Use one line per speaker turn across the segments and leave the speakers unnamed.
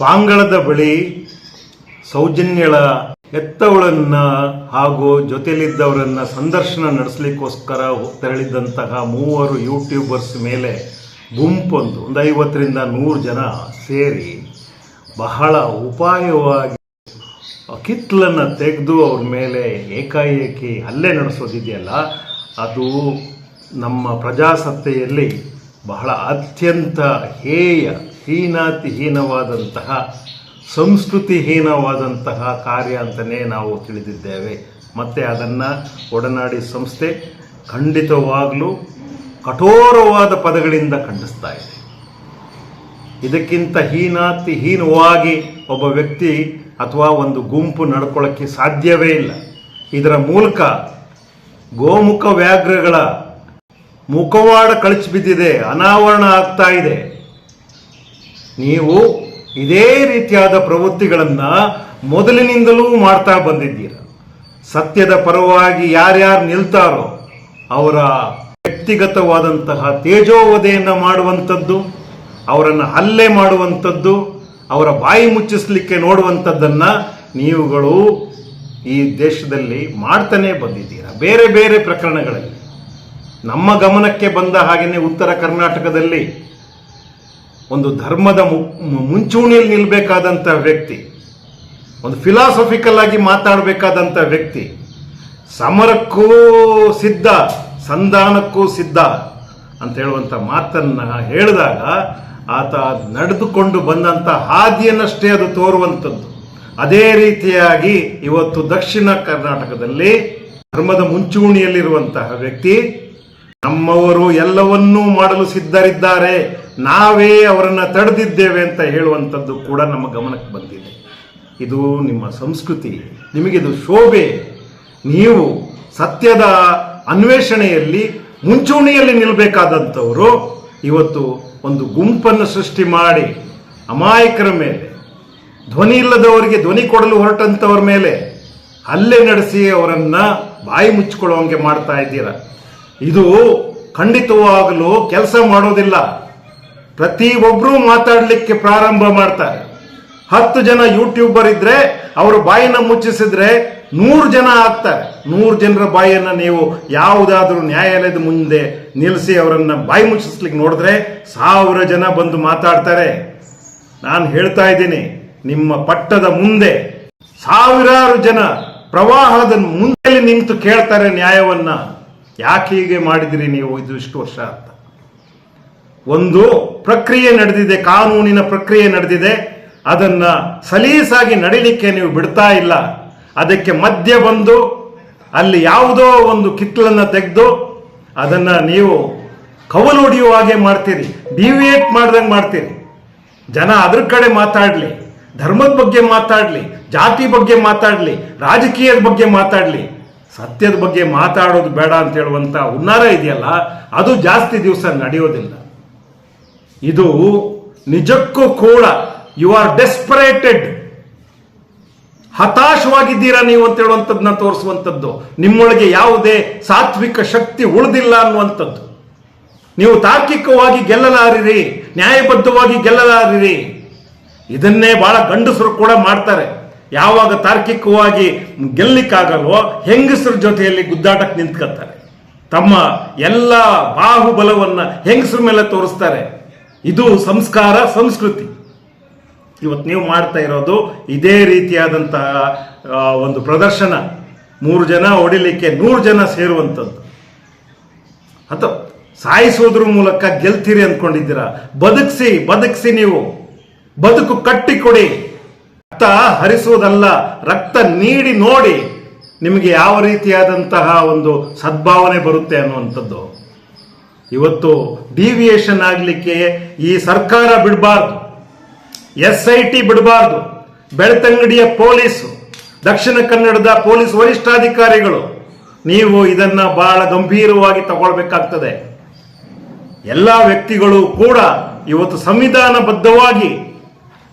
ಪಾಂಗಳದ ಬಳಿ ಸೌಜನ್ಯಳ ಹೆತ್ತವಳನ್ನ ಹಾಗೂ ಜೊತೆಯಲ್ಲಿದ್ದವರನ್ನ ಸಂದರ್ಶನ ನಡೆಸಲಿಕ್ಕೋಸ್ಕರ ತೆರಳಿದ್ದಂತಹ ಮೂವರು ಯೂಟ್ಯೂಬರ್ಸ್ ಮೇಲೆ ಗುಂಪೊಂದು ಒಂದು ಐವತ್ತರಿಂದ ನೂರು ಜನ ಸೇರಿ ಬಹಳ ಉಪಾಯವಾಗಿ ಕಿತ್ಲನ್ನು ತೆಗೆದು ಅವ್ರ ಮೇಲೆ ಏಕಾಏಕಿ ಹಲ್ಲೆ ನಡೆಸೋದಿದೆಯಲ್ಲ, ಅದು ನಮ್ಮ ಪ್ರಜಾಸತ್ತೆಯಲ್ಲಿ ಬಹಳ ಅತ್ಯಂತ ಹೇಯ ಹೀನಾತಿಹೀನವಾದಂತಹ, ಸಂಸ್ಕೃತಿಹೀನವಾದಂತಹ ಕಾರ್ಯ ಅಂತಲೇ ನಾವು ತಿಳಿದಿದ್ದೇವೆ. ಮತ್ತು ಅದನ್ನು ಒಡನಾಡಿ ಸಂಸ್ಥೆ ಖಂಡಿತವಾಗಲೂ ಕಠೋರವಾದ ಪದಗಳಿಂದ ಖಂಡಿಸ್ತಾ ಇದೆ. ಇದಕ್ಕಿಂತ ಹೀನಾತಿಹೀನವಾಗಿ ಒಬ್ಬ ವ್ಯಕ್ತಿ ಅಥವಾ ಒಂದು ಗುಂಪು ನಡ್ಕೊಳ್ಳೋಕ್ಕೆ ಸಾಧ್ಯವೇ ಇಲ್ಲ. ಇದರ ಮೂಲಕ ಗೋಮುಖ ವ್ಯಾಘ್ರಗಳ ಮುಖವಾಡ ಕಳಚಿ ಬಿದ್ದಿದೆ, ಅನಾವರಣ ಆಗ್ತಾ ಇದೆ. ನೀವು ಇದೇ ರೀತಿಯಾದ ಪ್ರವೃತ್ತಿಗಳನ್ನು ಮೊದಲಿನಿಂದಲೂ ಮಾಡ್ತಾ ಬಂದಿದ್ದೀರ. ಸತ್ಯದ ಪರವಾಗಿ ಯಾರ್ಯಾರು ನಿಲ್ತಾರೋ ಅವರ ವ್ಯಕ್ತಿಗತವಾದಂತಹ ತೇಜೋವಧೆಯನ್ನು ಮಾಡುವಂಥದ್ದು, ಅವರನ್ನು ಹಲ್ಲೆ ಮಾಡುವಂಥದ್ದು, ಅವರ ಬಾಯಿ ಮುಚ್ಚಿಸ್ಲಿಕ್ಕೆ ನೋಡುವಂಥದ್ದನ್ನು ನೀವುಗಳು ಈ ದೇಶದಲ್ಲಿ ಮಾಡ್ತಾನೆ ಬಂದಿದ್ದೀರ. ಬೇರೆ ಬೇರೆ ಪ್ರಕರಣಗಳಲ್ಲಿ. ನಮ್ಮ ಗಮನಕ್ಕೆ ಬಂದ ಹಾಗೆಯೇ ಉತ್ತರ ಕರ್ನಾಟಕದಲ್ಲಿ ಒಂದು ಧರ್ಮದ ಮುಂಚೂಣಿಯಲ್ಲಿ ನಿಲ್ಲಬೇಕಾದಂಥ ವ್ಯಕ್ತಿ, ಒಂದು ಫಿಲಾಸಫಿಕಲ್ ಆಗಿ ಮಾತಾಡಬೇಕಾದಂಥ ವ್ಯಕ್ತಿ, ಸಮರಕ್ಕೂ ಸಿದ್ಧ, ಸಂಧಾನಕ್ಕೂ ಸಿದ್ಧ ಅಂತ ಹೇಳುವಂಥ ಮಾತನ್ನ ಹೇಳಿದಾಗ ಆತ ನಡೆದುಕೊಂಡು ಬಂದಂಥ ಹಾದಿಯನ್ನಷ್ಟೇ ಅದು ತೋರುವಂಥದ್ದು ಅದೇ ರೀತಿಯಾಗಿ ಇವತ್ತು ದಕ್ಷಿಣ ಕರ್ನಾಟಕದಲ್ಲಿ ಧರ್ಮದ ಮುಂಚೂಣಿಯಲ್ಲಿರುವಂತಹ ವ್ಯಕ್ತಿ, ನಮ್ಮವರು ಎಲ್ಲವನ್ನೂ ಮಾಡಲು ಸಿದ್ಧರಿದ್ದಾರೆ. ನಾವೇ ಅವರನ್ನು ತಡೆದಿದ್ದೇವೆ ಅಂತ ಹೇಳುವಂಥದ್ದು ಕೂಡ ನಮ್ಮ ಗಮನಕ್ಕೆ ಬಂದಿದೆ. ಇದು ನಿಮ್ಮ ಸಂಸ್ಕೃತಿ ನಿಮಗಿದು ಶೋಭೆ. ನೀವು ಸತ್ಯದ ಅನ್ವೇಷಣೆಯಲ್ಲಿ ಮುಂಚೂಣಿಯಲ್ಲಿ ನಿಲ್ಲಬೇಕಾದಂಥವರು ಇವತ್ತು ಒಂದು ಗುಂಪನ್ನು ಸೃಷ್ಟಿ ಮಾಡಿ ಅಮಾಯಕರ ಮೇಲೆ, ಧ್ವನಿ ಇಲ್ಲದವರಿಗೆ ಧ್ವನಿ ಕೊಡಲು ಹೊರಟಂಥವ್ರ ಮೇಲೆ ಹಲ್ಲೆ ನಡೆಸಿ ಅವರನ್ನು ಬಾಯಿ ಮುಚ್ಚಿಕೊಳ್ಳುವಂಗೆ ಮಾಡ್ತಾ ಇದ್ದೀರ? ಇದು ಖಂಡಿತವಾಗಲೂ ಕೆಲಸ ಮಾಡೋದಿಲ್ಲ. ಪ್ರತಿ ಒಬ್ಬರೂ ಮಾತಾಡಲಿಕ್ಕೆ ಪ್ರಾರಂಭ ಮಾಡ್ತಾರೆ. ಹತ್ತು ಜನ ಯೂಟ್ಯೂಬರ್ ಇದ್ರೆ, ಅವರು ಬಾಯಿನ ಮುಚ್ಚಿಸಿದ್ರೆ ನೂರು ಜನ ಆಗ್ತಾರೆ. ನೂರು ಜನರ ಬಾಯಿಯನ್ನು ನೀವು ಯಾವುದಾದ್ರೂ ನ್ಯಾಯಾಲಯದ ಮುಂದೆ ನಿಲ್ಲಿಸಿ ಅವರನ್ನ ಬಾಯಿ ಮುಚ್ಚಿಸ್ಲಿಕ್ಕೆ ನೋಡಿದ್ರೆ ಸಾವಿರ ಜನ ಬಂದು ಮಾತಾಡ್ತಾರೆ. ನಾನು ಹೇಳ್ತಾ ಇದ್ದೀನಿ, ನಿಮ್ಮ ಪಟ್ಟದ ಮುಂದೆ ಸಾವಿರಾರು ಜನ ಪ್ರವಾಹದ ಮುಂದೆ ನಿಂತು ಕೇಳ್ತಾರೆ ನ್ಯಾಯವನ್ನ. ಯಾಕೆ ಹೀಗೆ ಮಾಡಿದಿರಿ ನೀವು? ಇದು ಇಷ್ಟು ವರ್ಷ ಅಂತ. ಒಂದು ಪ್ರಕ್ರಿಯೆ ನಡೆದಿದೆ, ಕಾನೂನಿನ ಪ್ರಕ್ರಿಯೆ ನಡೆದಿದೆ, ಅದನ್ನ ಸಲೀಸಾಗಿ ನಡೀಲಿಕ್ಕೆ ನೀವು ಬಿಡ್ತಾ ಇಲ್ಲ. ಅದಕ್ಕೆ ಮಧ್ಯ ಬಂದು, ಅಲ್ಲಿ ಯಾವುದೋ ಒಂದು ಕಿತ್ತಲನ್ನು ತೆಗೆದು, ಅದನ್ನ ನೀವು ಕವಲು ಹೊಡೆಯುವ ಹಾಗೆ ಮಾಡ್ತೀರಿ, ಡಿವಿಯೇಟ್ ಮಾಡ್ದಂಗೆ ಮಾಡ್ತೀರಿ. ಜನ ಅದ್ರ ಕಡೆ ಮಾತಾಡಲಿ, ಧರ್ಮದ ಬಗ್ಗೆ ಮಾತಾಡಲಿ, ಜಾತಿ ಬಗ್ಗೆ ಮಾತಾಡಲಿ, ರಾಜಕೀಯದ ಬಗ್ಗೆ ಮಾತಾಡಲಿ. ಸತ್ಯದ ಬಗ್ಗೆ ಮಾತಾಡೋದು ಬೇಡ ಅಂತ ಹೇಳುವಂತ ಹುನ್ನಾರ ಇದೆಯಲ್ಲ, ಅದು ಜಾಸ್ತಿ ದಿವಸ ನಡೆಯೋದಿಲ್ಲ. ಇದು ನಿಜಕ್ಕೂ ಕೂಡ ಯು ಆರ್ ಡೆಸ್ಪರೇಟೆಡ್ ಹತಾಶವಾಗಿದ್ದೀರಾ ನೀವು ಅಂತ ಹೇಳುವಂಥದ್ದನ್ನ ತೋರಿಸುವಂಥದ್ದು. ನಿಮ್ಮೊಳಗೆ ಯಾವುದೇ ಸಾತ್ವಿಕ ಶಕ್ತಿ ಉಳಿದಿಲ್ಲ ಅನ್ನುವಂಥದ್ದು. ನೀವು ತಾರ್ಕಿಕವಾಗಿ ಗೆಲ್ಲಲಾರಿರಿ, ನ್ಯಾಯಬದ್ಧವಾಗಿ ಗೆಲ್ಲಲಾರಿರಿ. ಇದನ್ನೇ ಬಹಳ ಗಂಡಸರು ಕೂಡ ಮಾಡ್ತಾರೆ. ಯಾವಾಗ ತಾರ್ಕಿಕವಾಗಿ ಗೆಲ್ಲಿಕ್ಕಾಗಲ್ವೋ ಹೆಂಗಸರ ಜೊತೆಯಲ್ಲಿ ಗುದ್ದಾಟಕ್ಕೆ ನಿಂತ್ಕೊತಾರೆ ತಮ್ಮ ಎಲ್ಲ ಬಾಹುಬಲವನ್ನು ಹೆಂಗಸರ ಮೇಲೆ ತೋರಿಸ್ತಾರೆ. ಇದು ಸಂಸ್ಕಾರ, ಸಂಸ್ಕೃತಿ. ಇವತ್ತು ನೀವು ಮಾಡ್ತಾ ಇರೋದು ಇದೇ ರೀತಿಯಾದಂತಹ ಒಂದು ಪ್ರದರ್ಶನ. ಮೂರು ಜನ ಹೊಡಿಲಿಕ್ಕೆ ನೂರು ಜನ ಸೇರುವಂಥದ್ದು. ಅಥವಾ ಸಾಯಿಸೋದ್ರ ಮೂಲಕ ಗೆಲ್ತೀರಿ ಅಂದ್ಕೊಂಡಿದ್ದೀರಾ ಬದುಕಿಸಿ ಬದುಕಿಸಿ ನೀವು. ಬದುಕು ಕಟ್ಟಿಕೊಡಿ. ರಕ್ತ ಹರಿಸುವುದಲ್ಲ ರಕ್ತ ನೀಡಿ ನೋಡಿ ನಿಮಗೆ ಯಾವ ರೀತಿಯಾದಂತಹ ಒಂದು ಸದ್ಭಾವನೆ ಬರುತ್ತೆ ಅನ್ನುವಂಥದ್ದು. ಇವತ್ತು ಡಿವಿಯೇಷನ್ ಆಗಲಿಕ್ಕೆ ಈ ಸರ್ಕಾರ ಬಿಡಬಾರ್ದು ಎಸ್ ಐ ಟಿ ಬಿಡಬಾರ್ದು, ಬೆಳ್ತಂಗಡಿಯ ಪೊಲೀಸು, ದಕ್ಷಿಣ ಕನ್ನಡದ ಪೊಲೀಸ್ ವರಿಷ್ಠಾಧಿಕಾರಿಗಳು, ನೀವು ಇದನ್ನ ಬಹಳ ಗಂಭೀರವಾಗಿ ತಗೊಳ್ಬೇಕಾಗ್ತದೆ. ಎಲ್ಲ ವ್ಯಕ್ತಿಗಳು ಕೂಡ ಇವತ್ತು ಸಂವಿಧಾನಬದ್ಧವಾಗಿ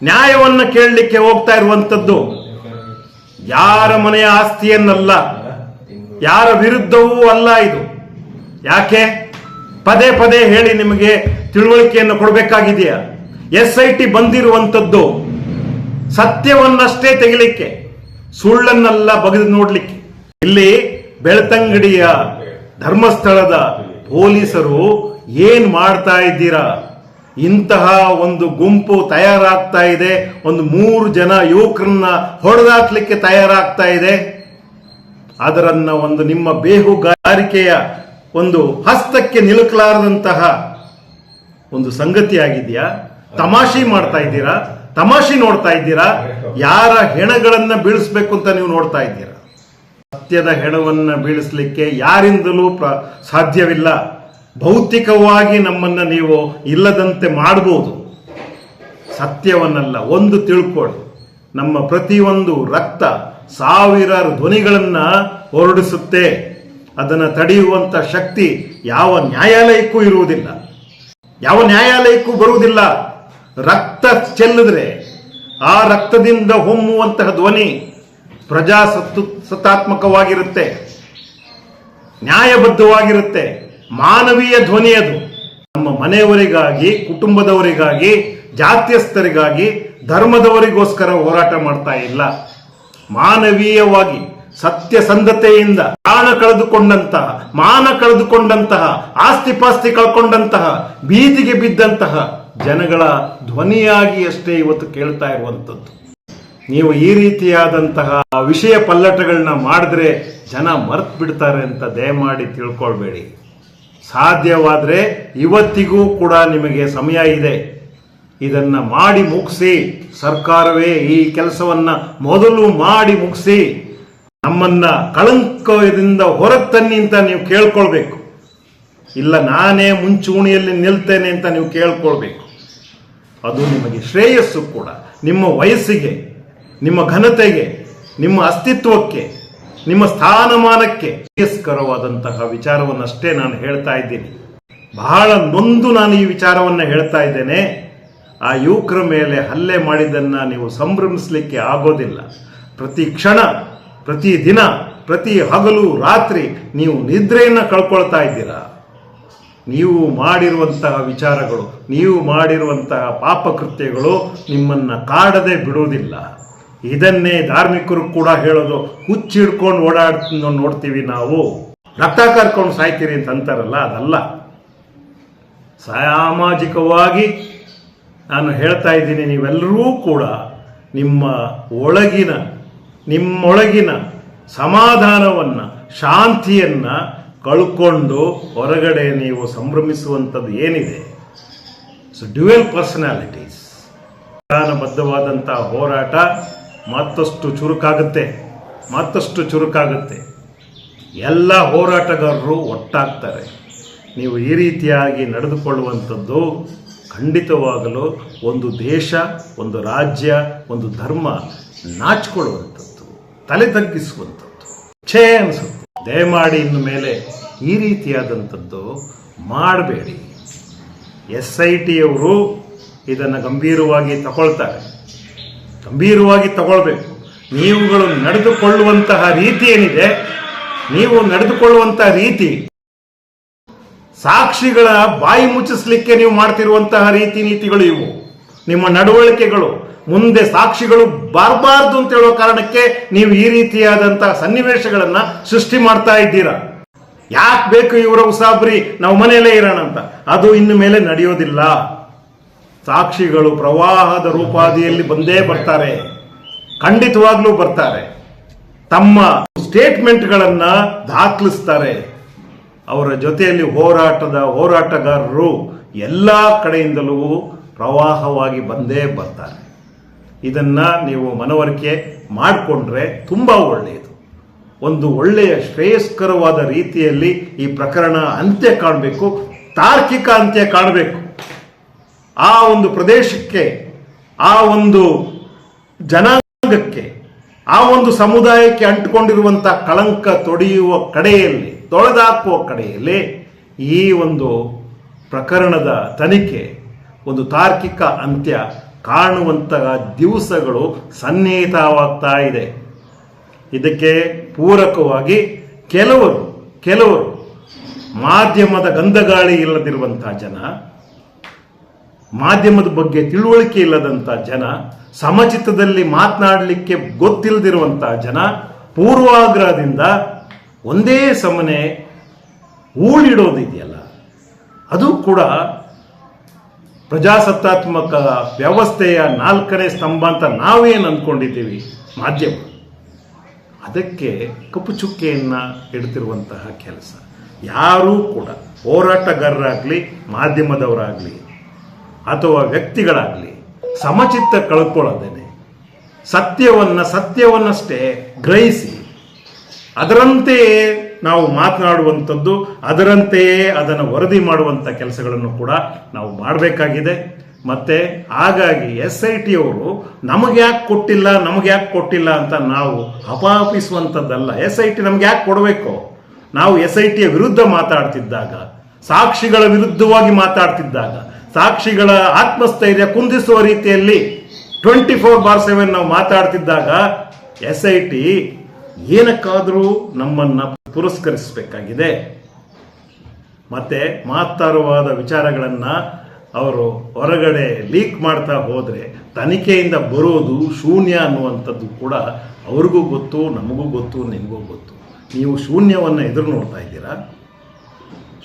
ನ್ಯಾಯವನ್ನು ಕೇಳಲಿಕ್ಕೆ ಹೋಗ್ತಾ ಇರುವಂಥದ್ದು. ಯಾರ ಮನೆಯ ಆಸ್ತಿಯನ್ನಲ್ಲ, ಯಾರ ವಿರುದ್ಧವೂ ಅಲ್ಲ ಇದು. ಯಾಕೆ? ಪದೇ ಪದೇ ಹೇಳಿ ನಿಮಗೆ ತಿಳುವಳಿಕೆಯನ್ನು ಕೊಡಬೇಕಾಗಿದೆಯಾ? ಎಸ್ ಐ ಟಿ ಬಂದಿರುವಂಥದ್ದು ಸತ್ಯವನ್ನಷ್ಟೇ ತೆಗಿಲಿಕ್ಕೆ, ಸುಳ್ಳನ್ನೆಲ್ಲ ಬಗೆದು ನೋಡಲಿಕ್ಕೆ. ಇಲ್ಲಿ ಬೆಳ್ತಂಗಡಿಯ ಧರ್ಮಸ್ಥಳದ ಪೊಲೀಸರು ಏನು ಮಾಡ್ತಾ ಇದ್ದೀರಾ? ಇಂತಹ ಒಂದು ಗುಂಪು ತಯಾರಾಗ್ತಾ ಇದೆ, ಒಂದು ಮೂರು ಜನ ಯುವಕರನ್ನ ಹೊಡೆದಾಕ್ಲಿಕ್ಕೆ ತಯಾರಾಗ್ತಾ ಇದೆ. ಅದರನ್ನ ಒಂದು ನಿಮ್ಮ ಬೇಹುಗಾರಿಕೆಯ ಒಂದು ಹಸ್ತಕ್ಕೆ ನಿಲುಕಲಾರದಂತಹ ಒಂದು ಸಂಗತಿ ಆಗಿದೆಯಾ ತಮಾಷೆ ಮಾಡ್ತಾ ಇದ್ದೀರಾ? ತಮಾಷೆ ನೋಡ್ತಾ ಇದ್ದೀರಾ? ಯಾರ ಹೆಣಗಳನ್ನ ಬೀಳಿಸ್ಬೇಕು ಅಂತ ನೀವು ನೋಡ್ತಾ ಇದ್ದೀರಾ? ಸತ್ಯದ ಹೆಣವನ್ನ ಬೀಳಿಸ್ಲಿಕ್ಕೆ ಯಾರಿಂದಲೂ ಪ್ರ ಸಾಧ್ಯವಿಲ್ಲ. ಭೌತಿಕವಾಗಿ ನಮ್ಮನ್ನ ನೀವು ಇಲ್ಲದಂತೆ ಮಾಡಬಹುದು ಸತ್ಯವನ್ನಲ್ಲ, ಒಂದು ತಿಳ್ಕೊಳ್ಳಿ ನಮ್ಮ ಪ್ರತಿಯೊಂದು ರಕ್ತ ಸಾವಿರಾರು ಧ್ವನಿಗಳನ್ನ ಹೊರಡಿಸುತ್ತೆ. ಅದನ್ನು ತಡೆಯುವಂಥ ಶಕ್ತಿ ಯಾವ ನ್ಯಾಯಾಲಯಕ್ಕೂ ಇರುವುದಿಲ್ಲ. ಯಾವ ನ್ಯಾಯಾಲಯಕ್ಕೂ ಬರುವುದಿಲ್ಲ. ರಕ್ತ ಚೆಲ್ಲಿದ್ರೆ ಆ ರಕ್ತದಿಂದ ಹೊಮ್ಮುವಂತಹ ಧ್ವನಿ ಪ್ರಜಾಸತ್ತು ಸತಾತ್ಮಕವಾಗಿರುತ್ತೆ ನ್ಯಾಯಬದ್ಧವಾಗಿರುತ್ತೆ. ಮಾನವೀಯ ಧ್ವನಿ ಅದು. ನಮ್ಮ ಮನೆಯವರಿಗಾಗಿ, ಕುಟುಂಬದವರಿಗಾಗಿ, ಜಾತ್ಯಸ್ಥರಿಗಾಗಿ, ಧರ್ಮದವರಿಗೋಸ್ಕರ ಹೋರಾಟ ಮಾಡ್ತಾ ಇಲ್ಲ. ಮಾನವೀಯವಾಗಿ. ಸತ್ಯಸಂಧತೆಯಿಂದ ಪ್ರಾಣ ಕಳೆದುಕೊಂಡಂತಹ, ಮಾನ ಕಳೆದುಕೊಂಡಂತಹ, ಆಸ್ತಿ ಪಾಸ್ತಿ ಕಳ್ಕೊಂಡಂತಹ, ಬೀದಿಗೆ ಬಿದ್ದಂತಹ ಜನಗಳ ಧ್ವನಿಯಾಗಿ ಅಷ್ಟೇ ಇವತ್ತು ಕೇಳ್ತಾ ಇರುವಂಥದ್ದು. ನೀವು ಈ ರೀತಿಯಾದಂತಹ ವಿಷಯ ಪಲ್ಲಟಗಳನ್ನ ಮಾಡಿದ್ರೆ ಜನ ಮರ್ತ್ ಬಿಡ್ತಾರೆ ಅಂತ ದಯಮಾಡಿ ತಿಳ್ಕೊಳ್ಬೇಡಿ. ಸಾಧ್ಯವಾದರೆ ಇವತ್ತಿಗೂ ಕೂಡ ನಿಮಗೆ ಸಮಯ ಇದೆ. ಇದನ್ನ ಮಾಡಿ ಮುಗಿಸಿ, ಸರ್ಕಾರವೇ ಈ ಕೆಲಸವನ್ನ ಮೊದಲು ಮಾಡಿ ಮುಗಿಸಿ. ನಮ್ಮನ್ನ ಕಳಂಕದಿಂದ ಹೊರಗೆ ತನ್ನಿ ಅಂತ ನೀವು ಕೇಳ್ಕೊಳ್ಬೇಕು. ಇಲ್ಲ, ನಾನೇ ಮುಂಚೂಣಿಯಲ್ಲಿ ನಿಲ್ತೇನೆ ಅಂತ ನೀವು ಕೇಳ್ಕೊಳ್ಬೇಕು. ಅದು ನಿಮಗೆ ಶ್ರೇಯಸ್ಸು ಕೂಡ. ನಿಮ್ಮ ವಯಸ್ಸಿಗೆ, ನಿಮ್ಮ ಘನತೆಗೆ, ನಿಮ್ಮ ಅಸ್ತಿತ್ವಕ್ಕೆ, ನಿಮ್ಮ ಸ್ಥಾನಮಾನಕ್ಕೆ ಶ್ರೇಯಸ್ಕರವಾದಂತಹ ವಿಚಾರವನ್ನಷ್ಟೇ ನಾನು ಹೇಳ್ತಾ ಇದ್ದೀನಿ. ಬಹಳ ನೊಂದು ನಾನು ಈ ವಿಚಾರವನ್ನು ಹೇಳ್ತಾ ಇದ್ದೇನೆ. ಆ ಯುವಕರ ಮೇಲೆ ಹಲ್ಲೆ ಮಾಡಿದ್ದನ್ನು ನೀವು ಸಂಭ್ರಮಿಸಲಿಕ್ಕೆ ಆಗೋದಿಲ್ಲ. ಪ್ರತಿ ಕ್ಷಣ ಪ್ರತಿ ದಿನ ಪ್ರತಿ ಹಗಲು, ರಾತ್ರಿ ನೀವು ನಿದ್ರೆಯನ್ನು ಕಳ್ಕೊಳ್ತಾ ಇದ್ದೀರಾ? ನೀವು ಮಾಡಿರುವಂತಹ ವಿಚಾರಗಳು, ನೀವು ಮಾಡಿರುವಂತಹ ಪಾಪಕೃತ್ಯಗಳು ನಿಮ್ಮನ್ನು ಕಾಡದೆ ಬಿಡುವುದಿಲ್ಲ. ಇದನ್ನೇ ಧಾರ್ಮಿಕರು ಕೂಡ ಹೇಳೋದು ಹುಚ್ಚಿಡ್ಕೊಂಡು ಓಡಾಡ್ ನೋಡ್ತೀವಿ ನಾವು. ರಕ್ತ ಕರ್ಕೊಂಡು ಸಾಯ್ತೀರಿ ಅಂತ ಅಂತಾರಲ್ಲ, ಅದಲ್ಲ. ಸಾಮಾಜಿಕವಾಗಿ ನಾನು ಹೇಳ್ತಾ ಇದ್ದೀನಿ ನೀವೆಲ್ಲರೂ ಕೂಡ ನಿಮ್ಮ ಒಳಗಿನ ನಿಮ್ಮೊಳಗಿನ ಸಮಾಧಾನವನ್ನು, ಶಾಂತಿಯನ್ನು ಕಳ್ಕೊಂಡು ಹೊರಗಡೆ ನೀವು ಸಂಭ್ರಮಿಸುವಂಥದ್ದು ಏನಿದೆ? So dual personalities. ವಿಧಾನಬದ್ಧವಾದಂಥ ಹೋರಾಟ ಮತ್ತಷ್ಟು ಚುರುಕಾಗುತ್ತೆ ಮತ್ತಷ್ಟು ಚುರುಕಾಗುತ್ತೆ. ಎಲ್ಲ ಹೋರಾಟಗಾರರು ಒಟ್ಟಾಗ್ತಾರೆ. ನೀವು ಈ ರೀತಿಯಾಗಿ ನಡೆದುಕೊಳ್ಳುವಂಥದ್ದು ಖಂಡಿತವಾಗಲು ಒಂದು ದೇಶ, ಒಂದು ರಾಜ್ಯ, ಒಂದು ಧರ್ಮ ನಾಚಿಕೊಳ್ಳುವಂಥದ್ದು. ತಲೆ ತಗ್ಗಿಸುವಂಥದ್ದು. ಛೇ ಅನಿಸುತ್ತೆ. ದಯಮಾಡಿ ಇನ್ನು ಮೇಲೆ ಈ ರೀತಿಯಾದಂಥದ್ದು ಮಾಡಬೇಡಿ. ಎಸ್ ಐ ಟಿಯವರು ಇದನ್ನು ಗಂಭೀರವಾಗಿ ತಗೊಳ್ತಾರೆ. ಗಂಭೀರವಾಗಿ ತಗೊಳ್ಬೇಕು. ನೀವುಗಳು ನಡೆದುಕೊಳ್ಳುವಂತಹ ರೀತಿ ಏನಿದೆ, ನೀವು ನಡೆದುಕೊಳ್ಳುವಂತಹ ರೀತಿ, ಸಾಕ್ಷಿಗಳ ಬಾಯಿ ಮುಚ್ಚಿಸ್ಲಿಕ್ಕೆ ನೀವು ಮಾಡ್ತಿರುವಂತಹ ರೀತಿ ನೀತಿಗಳು ಇವು. ನಿಮ್ಮ ನಡವಳಿಕೆಗಳು ಮುಂದೆ ಸಾಕ್ಷಿಗಳು ಬಾರಬಾರ್ದು ಅಂತ ಹೇಳೋ ಕಾರಣಕ್ಕೆ ನೀವು ಈ ರೀತಿಯಾದಂತಹ ಸನ್ನಿವೇಶಗಳನ್ನ ಸೃಷ್ಟಿ ಮಾಡ್ತಾ ಇದ್ದೀರಾ? ಯಾಕೆ ಬೇಕು ಇವರ ಉಸಾಬ್ರಿ? ನಾವು ಮನೆಯಲ್ಲೇ ಇರೋಣ ಅಂತ. ಅದು ಇನ್ನು ಮೇಲೆ ನಡೆಯೋದಿಲ್ಲ. ಸಾಕ್ಷಿಗಳು ಪ್ರವಾಹದ ರೂಪಾದಿಯಲ್ಲಿ ಬಂದೇ ಬರ್ತಾರೆ. ಖಂಡಿತವಾಗ್ಲೂ ಬರ್ತಾರೆ. ತಮ್ಮ ಸ್ಟೇಟ್ಮೆಂಟ್ಗಳನ್ನ ದಾಖಲಿಸ್ತಾರೆ. ಅವರ ಜೊತೆಯಲ್ಲಿ ಹೋರಾಟದ ಹೋರಾಟಗಾರರು ಎಲ್ಲ ಕಡೆಯಿಂದಲೂ ಪ್ರವಾಹವಾಗಿ ಬಂದೇ ಬರ್ತಾರೆ. ಇದನ್ನ ನೀವು ಮನವರಿಕೆ ಮಾಡಿಕೊಂಡ್ರೆ ತುಂಬ ಒಳ್ಳೆಯದು. ಒಂದು ಒಳ್ಳೆಯ ಶ್ರೇಯಸ್ಕರವಾದ ರೀತಿಯಲ್ಲಿ ಈ ಪ್ರಕರಣ ಅಂತ್ಯ ಕಾಣಬೇಕು, ತಾರ್ಕಿಕ ಅಂತ್ಯ ಕಾಣಬೇಕು. ಆ ಒಂದು ಪ್ರದೇಶಕ್ಕೆ, ಆ ಒಂದು ಜನಾಂಗಕ್ಕೆ, ಆ ಒಂದು ಸಮುದಾಯಕ್ಕೆ ಅಂಟಿಕೊಂಡಿರುವಂಥ ಕಳಂಕ ತೊಡೆಯುವ ಕಡೆಯಲ್ಲಿ, ತೊಳೆದಾಕುವ ಕಡೆಯಲ್ಲಿ ಈ ಒಂದು ಪ್ರಕರಣದ ತನಿಖೆ, ಒಂದು ತಾರ್ಕಿಕ ಅಂತ್ಯ ಕಾಣುವಂತಹ ದಿವಸಗಳು ಸನ್ನಿಹಿತವಾಗ್ತಾ ಇದೆ. ಇದಕ್ಕೆ ಪೂರಕವಾಗಿ ಕೆಲವರು ಕೆಲವರು ಮಾಧ್ಯಮದ ಗಂಧಗಾಳಿ ಇಲ್ಲದಿರುವಂಥ ಜನ, ಮಾಧ್ಯಮದ ಬಗ್ಗೆ ತಿಳುವಳಿಕೆ ಇಲ್ಲದಂಥ ಜನ, ಸಮಚಿತ್ತದಲ್ಲಿ ಮಾತನಾಡಲಿಕ್ಕೆ ಗೊತ್ತಿಲ್ಲದಿರುವಂಥ ಜನ, ಪೂರ್ವಾಗ್ರಹದಿಂದ ಒಂದೇ ಸಮನೆ ಊಳಿಡೋದಿದೆಯಲ್ಲ. ಅದು ಕೂಡ ಪ್ರಜಾಸತ್ತಾತ್ಮಕ ವ್ಯವಸ್ಥೆಯ ನಾಲ್ಕನೇ ಸ್ತಂಭ ಅಂತ ನಾವೇನು ಅಂದ್ಕೊಂಡಿದ್ದೀವಿ ಮಾಧ್ಯಮ. ಅದಕ್ಕೆ ಕಪ್ಪು ಚುಕ್ಕೆಯನ್ನು ಇಡ್ತಿರುವಂತಹ ಕೆಲಸ. ಯಾರೂ ಕೂಡ ಹೋರಾಟಗಾರರಾಗಲಿ, ಮಾಧ್ಯಮದವರಾಗಲಿ, ಅಥವಾ ವ್ಯಕ್ತಿಗಳಾಗಲಿ, ಸಮಚಿತ್ತ ಕಳ್ಕೊಳ್ಳೋದೇನೆ. ಸತ್ಯವನ್ನು ಸತ್ಯವನ್ನಷ್ಟೇ ಗ್ರಹಿಸಿ, ಅದರಂತೆಯೇ ನಾವು ಮಾತನಾಡುವಂಥದ್ದು, ಅದರಂತೆಯೇ ಅದನ್ನು ವರದಿ ಮಾಡುವಂಥ ಕೆಲಸಗಳನ್ನು ಕೂಡ ನಾವು ಮಾಡಬೇಕಾಗಿದೆ. ಮತ್ತೆ ಹಾಗಾಗಿ ಎಸ್ ಐ ಟಿ ಅವರು ನಮಗೆ ಯಾಕೆ ಕೊಟ್ಟಿಲ್ಲ ನಮಗೆ ಯಾಕೆ ಕೊಟ್ಟಿಲ್ಲ ಅಂತ ನಾವು ಅಪಾಪಿಸುವಂಥದ್ದಲ್ಲ. ಎಸ್ ಐ ಟಿ ನಮ್ಗೆ ಯಾಕೆ ಕೊಡಬೇಕು? ನಾವು ಎಸ್ ಐ ಟಿಯ ವಿರುದ್ಧ ಮಾತಾಡ್ತಿದ್ದಾಗ, ಸಾಕ್ಷಿಗಳ ವಿರುದ್ಧವಾಗಿ ಮಾತಾಡ್ತಿದ್ದಾಗ, ಸಾಕ್ಷಿಗಳ ಆತ್ಮಸ್ಥೈರ್ಯ ಕುಂದಿಸುವ ರೀತಿಯಲ್ಲಿ ಟ್ವೆಂಟಿ ಫೋರ್ ಬಾರ್ ಸೆವೆನ್ ನಾವು ಮಾತಾಡ್ತಿದ್ದಾಗ ಎಸ್ ಐ ಟಿ ಏನಕ್ಕಾದರೂ ನಮ್ಮನ್ನ ಪುರಸ್ಕರಿಸಬೇಕಾಗಿದೆ. ಮತ್ತೆ ಮಹತ್ತರವಾದ ವಿಚಾರಗಳನ್ನು ಅವರು ಹೊರಗಡೆ ಲೀಕ್ ಮಾಡ್ತಾ ಹೋದರೆ ತನಿಖೆಯಿಂದ ಬರೋದು ಶೂನ್ಯ ಅನ್ನುವಂಥದ್ದು ಕೂಡ ಅವ್ರಿಗೂ ಗೊತ್ತು, ನಮಗೂ ಗೊತ್ತು, ನಿಮಗೂ ಗೊತ್ತು. ನೀವು ಶೂನ್ಯವನ್ನು ಎದುರು ನೋಡ್ತಾ ಇದ್ದೀರಾ?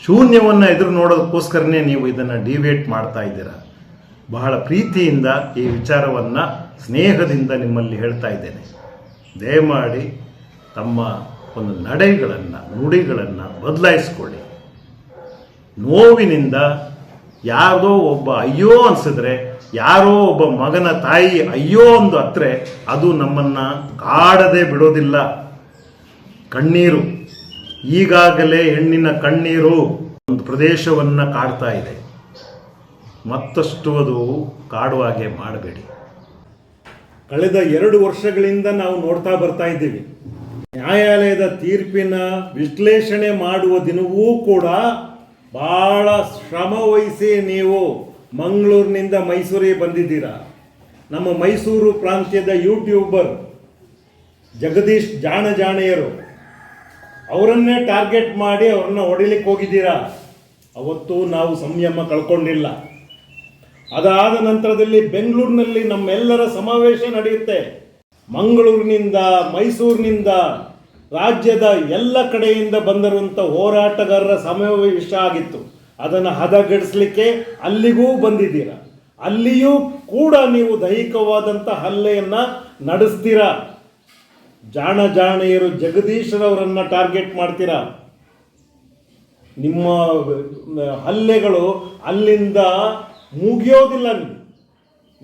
ಶೂನ್ಯವನ್ನು ಎದುರು ನೋಡೋದಕ್ಕೋಸ್ಕರನೇ ನೀವು ಇದನ್ನು ಡಿವೇಟ್ ಮಾಡ್ತಾ ಇದ್ದೀರಾ? ಬಹಳ ಪ್ರೀತಿಯಿಂದ ಈ ವಿಚಾರವನ್ನು, ಸ್ನೇಹದಿಂದ ನಿಮ್ಮಲ್ಲಿ ಹೇಳ್ತಾ ಇದ್ದೇನೆ. ದಯಮಾಡಿ ತಮ್ಮ ಒಂದು ನಡೆಗಳನ್ನು, ನುಡಿಗಳನ್ನು ಬದಲಾಯಿಸ್ಕೊಳ್ಳಿ. ನೋವಿನಿಂದ ಯಾರದೋ ಒಬ್ಬ ಅಯ್ಯೋ ಅನಿಸಿದ್ರೆ, ಯಾರೋ ಒಬ್ಬ ಮಗನ ತಾಯಿ ಅಯ್ಯೋ ಒಂದು ಹತ್ರೆ, ಅದು ನಮ್ಮನ್ನು ಕಾಡದೆ ಬಿಡೋದಿಲ್ಲ. ಕಣ್ಣೀರು, ಈಗಾಗಲೇ ಹೆಣ್ಣಿನ ಕಣ್ಣೀರು ಒಂದು ಪ್ರದೇಶವನ್ನು ಕಾಡ್ತಾ ಇದೆ. ಮತ್ತಷ್ಟು ಅದು ಕಾಡುವ ಹಾಗೆ ಮಾಡಬೇಡಿ. ಕಳೆದ ಎರಡು ವರ್ಷಗಳಿಂದ ನಾವು ನೋಡ್ತಾ ಬರ್ತಾ ಇದ್ದೀವಿ. ನ್ಯಾಯಾಲಯದ ತೀರ್ಪಿನ ವಿಶ್ಲೇಷಣೆ ಮಾಡುವ ದಿನವೂ ಕೂಡ ಬಹಳ ಶ್ರಮ ವಹಿಸಿ ನೀವು ಮಂಗಳೂರಿನಿಂದ ಮೈಸೂರಿಗೆ ಬಂದಿದ್ದೀರಾ? ನಮ್ಮ ಮೈಸೂರು ಪ್ರಾಂತ್ಯದ ಯೂಟ್ಯೂಬರ್ ಜಗದೀಶ್ ಜಾಣ ಜಾಣೆಯರು ಅವರನ್ನೇ ಟಾರ್ಗೆಟ್ ಮಾಡಿ ಅವ್ರನ್ನ ಹೊಡಿಲಿಕ್ಕೆ ಹೋಗಿದ್ದೀರಾ? ಅವತ್ತು ನಾವು ಸಂಯಮ ಕಳ್ಕೊಂಡಿಲ್ಲ. ಅದಾದ ನಂತರದಲ್ಲಿ ಬೆಂಗಳೂರಿನಲ್ಲಿ ನಮ್ಮೆಲ್ಲರ ಸಮಾವೇಶ ನಡೆಯುತ್ತೆ. ಮಂಗಳೂರಿನಿಂದ, ಮೈಸೂರಿನಿಂದ, ರಾಜ್ಯದ ಎಲ್ಲ ಕಡೆಯಿಂದ ಬಂದಿರುವಂಥ ಹೋರಾಟಗಾರರ ಸಮಾವೇಶ ಆಗಿತ್ತು. ಅದನ್ನು ಹದಗೆಡಿಸ್ಲಿಕ್ಕೆ ಅಲ್ಲಿಗೂ ಬಂದಿದ್ದೀರಾ. ಅಲ್ಲಿಯೂ ಕೂಡ ನೀವು ದೈಹಿಕವಾದಂಥ ಹಲ್ಲೆಯನ್ನು ನಡೆಸ್ತೀರಾ. ಜಾಣ ಜಾಣೆಯರು ಜಗದೀಶರವರನ್ನು ಟಾರ್ಗೆಟ್ ಮಾಡ್ತೀರಾ. ನಿಮ್ಮ ಹಲ್ಲೆಗಳು ಅಲ್ಲಿಂದ ಮುಗಿಯೋದಿಲ್ಲ.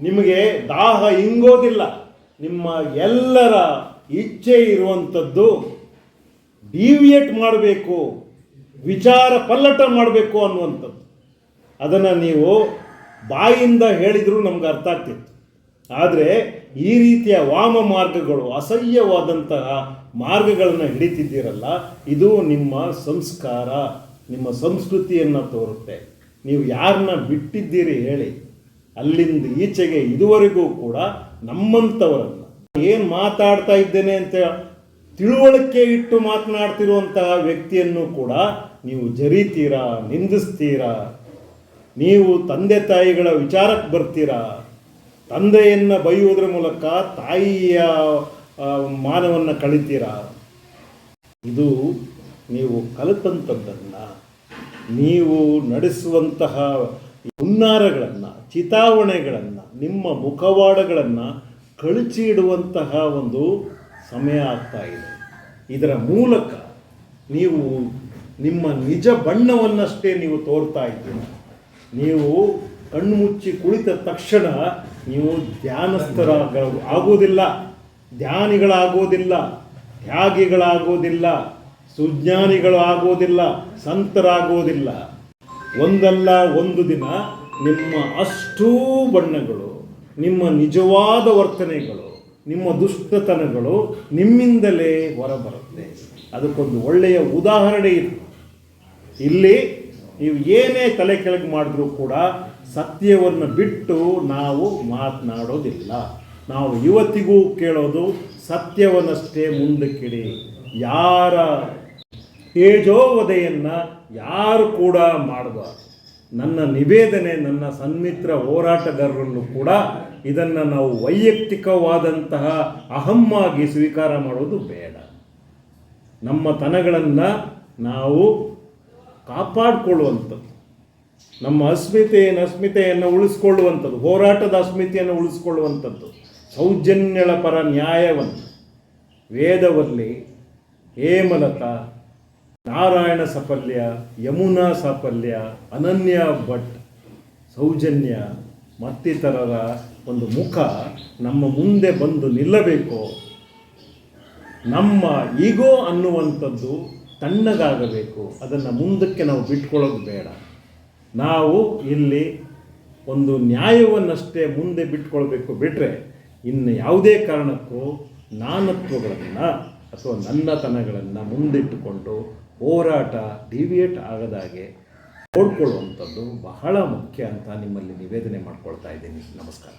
ನಿಮಗೆ ದಾಹ ಇಂಗೋದಿಲ್ಲ. ನಿಮ್ಮ ಎಲ್ಲರ ಇಚ್ಛೆ ಇರುವಂಥದ್ದು ಡಿವಿಯೇಟ್ ಮಾಡಬೇಕು, ವಿಚಾರ ಪಲ್ಲಟ ಮಾಡಬೇಕು ಅನ್ನುವಂಥದ್ದು. ಅದನ್ನು ನೀವು ಬಾಯಿಂದ ಹೇಳಿದರೂ ನಮ್ಗೆ ಅರ್ಥ ಆಗ್ತಿತ್ತು. ಆದರೆ ಈ ರೀತಿಯ ವಾಮ ಮಾರ್ಗಗಳು, ಅಸಹ್ಯವಾದಂತಹ ಮಾರ್ಗಗಳನ್ನು ಹಿಡಿತಿದ್ದೀರಲ್ಲ, ಇದು ನಿಮ್ಮ ಸಂಸ್ಕಾರ, ನಿಮ್ಮ ಸಂಸ್ಕೃತಿಯನ್ನು ತೋರುತ್ತೆ. ನೀವು ಯಾರನ್ನ ಬಿಟ್ಟಿದ್ದೀರಿ ಹೇಳಿ. ಅಲ್ಲಿಂದ ಈಚೆಗೆ ಇದುವರೆಗೂ ಕೂಡ ನಮ್ಮಂಥವರನ್ನು ಏನು ಮಾತಾಡ್ತಾ ಇದ್ದೇನೆ ಅಂತ ತಿಳುವಳಿಕೆ ಇಟ್ಟು ಮಾತನಾಡ್ತಿರುವಂತಹ ವ್ಯಕ್ತಿಯನ್ನು ಕೂಡ ನೀವು ಜರಿತೀರಾ, ನಿಂದಿಸ್ತೀರಾ? ನೀವು ತಂದೆ ತಾಯಿಗಳ ವಿಚಾರಕ್ಕೆ ಬರ್ತೀರಾ? ತಂದೆಯನ್ನು ಬೈಯುವುದರ ಮೂಲಕ ತಾಯಿಯ ಮಾನವನ್ನು ಕಳಿತೀರಾ? ಇದು ನೀವು ಕಲಿತಂಥದ್ದನ್ನು ನೀವು ನಡೆಸುವಂತಹ ಹುನ್ನಾರಗಳನ್ನು, ಚಿತಾವಣೆಗಳನ್ನು, ನಿಮ್ಮ ಮುಖವಾಡಗಳನ್ನು ಕಳಚಿ ಇಡುವಂತಹ ಒಂದು ಸಮಯ ಆಗ್ತಾ ಇದೆ. ಇದರ ಮೂಲಕ ನೀವು ನಿಮ್ಮ ನಿಜ ಬಣ್ಣವನ್ನಷ್ಟೇ ನೀವು ತೋರ್ತಾ ಇದ್ದೀರಿ. ನೀವು ಕಣ್ಣು ಮುಚ್ಚಿ ಕುಳಿತ ತಕ್ಷಣ ನೀವು ಧ್ಯಾನಸ್ಥರ ಆಗೋದಿಲ್ಲ, ಧ್ಯಾನಿಗಳಾಗೋದಿಲ್ಲ, ತ್ಯಾಗಿಗಳಾಗೋದಿಲ್ಲ ಸುಜ್ಞಾನಿಗಳು ಆಗೋದಿಲ್ಲ ಸಂತರಾಗೋದಿಲ್ಲ. ಒಂದಲ್ಲ ಒಂದು ದಿನ ನಿಮ್ಮ ಅಷ್ಟೂ ಬಣ್ಣಗಳು, ನಿಮ್ಮ ನಿಜವಾದ ವರ್ತನೆಗಳು, ನಿಮ್ಮ ದುಷ್ಟತನಗಳು ನಿಮ್ಮಿಂದಲೇ ಹೊರಬರುತ್ತೆ. ಅದಕ್ಕೊಂದು ಒಳ್ಳೆಯ ಉದಾಹರಣೆ ಇದೆ. ಇಲ್ಲಿ ನೀವು ಏನೇ ತಲೆ ಕೆಳಗೆ ಮಾಡಿದ್ರೂ ಕೂಡ ಸತ್ಯವನ್ನು ಬಿಟ್ಟು ನಾವು ಮಾತನಾಡೋದಿಲ್ಲ. ನಾವು ಇವತ್ತಿಗೂ ಕೇಳೋದು ಸತ್ಯವನ್ನಷ್ಟೇ ಮುಂದಕ್ಕಿಡಿ. ಯಾರ ತೇಜೋವಧೆಯನ್ನು ಯಾರು ಕೂಡ ಮಾಡಬಾರ್ದು. ನನ್ನ ನಿವೇದನೆ, ನನ್ನ ಸನ್ಮಿತ್ರ ಹೋರಾಟಗಾರರನ್ನು ಕೂಡ ಇದನ್ನು ನಾವು ವೈಯಕ್ತಿಕವಾದಂತಹ ಅಹಮ್ಮಾಗಿ ಸ್ವೀಕಾರ ಮಾಡುವುದು ಬೇಡ. ನಮ್ಮ ತನಗಳನ್ನು ನಾವು ಕಾಪಾಡಿಕೊಳ್ಳುವಂಥದ್ದು. ನಮ್ಮ ಅಸ್ಮಿತೆಯನ್ನು ಅಸ್ಮಿತೆಯನ್ನು ಉಳಿಸ್ಕೊಳ್ಳುವಂಥದ್ದು, ಹೋರಾಟದ ಅಸ್ಮಿತೆಯನ್ನು ಉಳಿಸ್ಕೊಳ್ಳುವಂಥದ್ದು, ಸೌಜನ್ಯಳ ಪರ ನ್ಯಾಯವನ್ನು. ವೇದವಲ್ಲಿ ಹೇಮಲತ ನಾರಾಯಣ ಸಾಫಲ್ಯ ಯಮುನಾ ಸಾಫಲ್ಯ ಅನನ್ಯ ಭಟ್, ಸೌಜನ್ಯ, ಮತ್ತಿತರರ ಒಂದು ಮುಖ ನಮ್ಮ ಮುಂದೆ ಬಂದು ನಿಲ್ಲಬೇಕು? ನಮ್ಮ ಈಗೋ ಅನ್ನುವಂಥದ್ದು ತಣ್ಣಗಾಗಬೇಕು. ಅದನ್ನು ಮುಂದಕ್ಕೆ ನಾವು ಬಿಟ್ಕೊಳ್ಳೋದು ಬೇಡ. ನಾವು ಇಲ್ಲಿ ಒಂದು ನ್ಯಾಯವನ್ನಷ್ಟೇ ಮುಂದೆ ಬಿಟ್ಕೊಳ್ಬೇಕು ಬಿಟ್ಟರೆ ಇನ್ನು ಯಾವುದೇ ಕಾರಣಕ್ಕೂ ನಾನತ್ವಗಳನ್ನು ಅಥವಾ ನನ್ನತನಗಳನ್ನು ಮುಂದಿಟ್ಟುಕೊಂಡು ಹೋರಾಟ ಡಿವಿಯೇಟ್ ಆಗದಾಗೆ ನೋಡ್ಕೊಳ್ಳುವಂಥದ್ದು ಬಹಳ ಮುಖ್ಯ ಅಂತ ನಿಮ್ಮಲ್ಲಿ ನಿವೇದನೆ ಮಾಡ್ಕೊಳ್ತಾ ಇದ್ದೀನಿ. ನಮಸ್ಕಾರ.